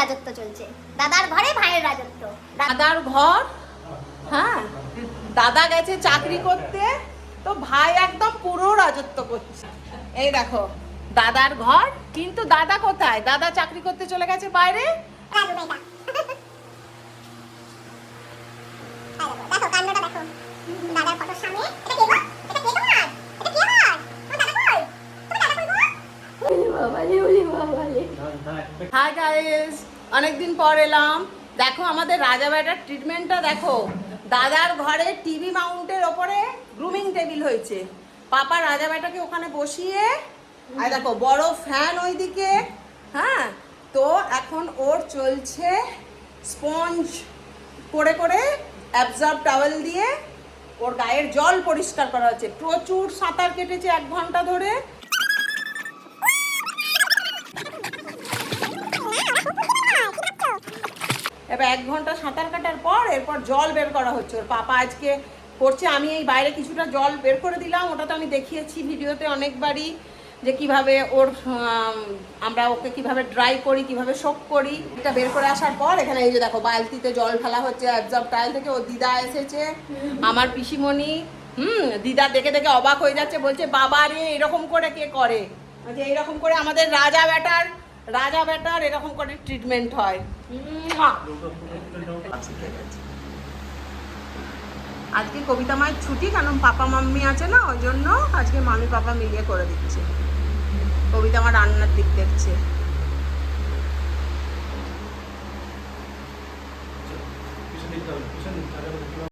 রাজত্ব চলছে। দাদার ঘরে ভাইয়ের রাজত্ব। দাদার ঘর? হ্যাঁ। দাদা গেছে চাকরি করতে তো ভাই একদম পুরো রাজত্ব করছে। এই দেখো দাদার ঘর কিন্তু দাদা কোথায়? দাদা চাকরি করতে চলে গেছে বাইরে? রাজু হাই গাইস অনেকদিন পর এলাম। দেখো, আমাদের রাজা বেটার ট্রিটমেন্টটা দেখো। দাদার ঘরে টিভি মাউন্টের ওপরে গ্রুমিং টেবিল হয়েছে। পাপা রাজা বেটাকে ওখানে বসিয়ে, আর দেখো, বড় ফ্যান ওইদিকে। হ্যাঁ তো এখন ওর চলছে স্পঞ্জ করে করে অ্যাবজর্ব টাওয়েল দিয়ে ওর গায়ের জল পরিষ্কার করা হচ্ছে। প্রচুর সাঁতার কেটেছে এক ঘণ্টা ধরে। এবার এক ঘণ্টা সাঁতার কাটার পর এরপর জল বের করা হচ্ছে। ওর পাপা আজকে করছে, আমি এই বাইরে কিছুটা জল বের করে দিলাম, ওটা তো আমি দেখিয়েছি ভিডিওতে অনেকবারই যে কীভাবে ওর আমরা ওকে কীভাবে ড্রাই করি, কীভাবে শোক করি। এটা বের করে আসার পর এখানে এই যে দেখো, বালতিতে জল ফেলা হচ্ছে অ্যাবজর্ব টাইল থেকে। ও দিদা এসেছে, আমার পিসিমণি, হুম, দিদা দেখে দেখে অবাক হয়ে যাচ্ছে, বলছে, বাবা রে, এরকম করে কে করে? যে এরকম করে আমাদের রাজা ব্যাটার রাজা ব্যাটার এরকম করে ট্রিটমেন্ট হয়। আজকে কবিতা মায়ের ছুটি, কারণ পাপা মাম্মি আছে না, ওই জন্য আজকে মামি পাপা মিলিয়ে করে দিচ্ছে। কবিতা আমার রান্নার দিক দেখছে।